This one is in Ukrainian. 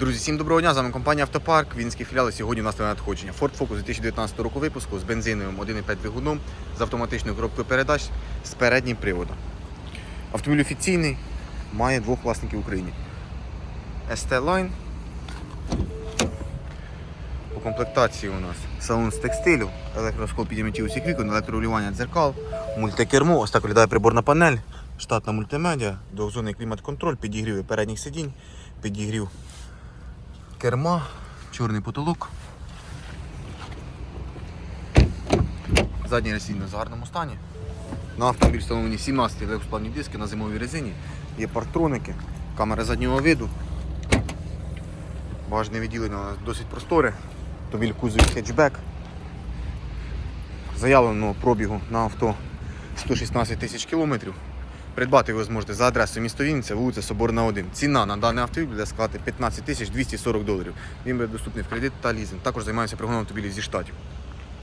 Друзі, всім доброго дня! З вами компанія Автопарк, Вінський філіал. І Сьогодні у нас на надходження. Ford Focus 2019 року випуску з бензиновим 1,5 двигуном, з автоматичною коробкою передач з переднім приводом. Автомобіль офіційний, має двох власників в Україні. ST Line. По комплектації у нас салон з текстилю, електроскоп підіймачів усіх вікон, електрорегулювання дзеркал, мультикермо, ось так виглядає приборна панель, штатна мультимедіа, двохзонний клімат-контроль, підігріви передніх сидінь, підігрів керма, чорний потолок. Задній ресійний в гарному стані. На автомобіль встановлені 17 легкосплавні диски на зимовій резині, є парктроники, камера заднього виду. Багажне відділення досить просторе. Автомобіль кузові хетчбек. Заявленого пробігу на авто 116 тисяч кілометрів. Придбати ви зможете за адресою місто Вінниця, вулиця Соборна 1. Ціна на даний автомобіль буде складати 15 тисяч 240 доларів. Він буде доступний в кредит та лізинг. Також займаємося пригоном автомобілів зі штатів.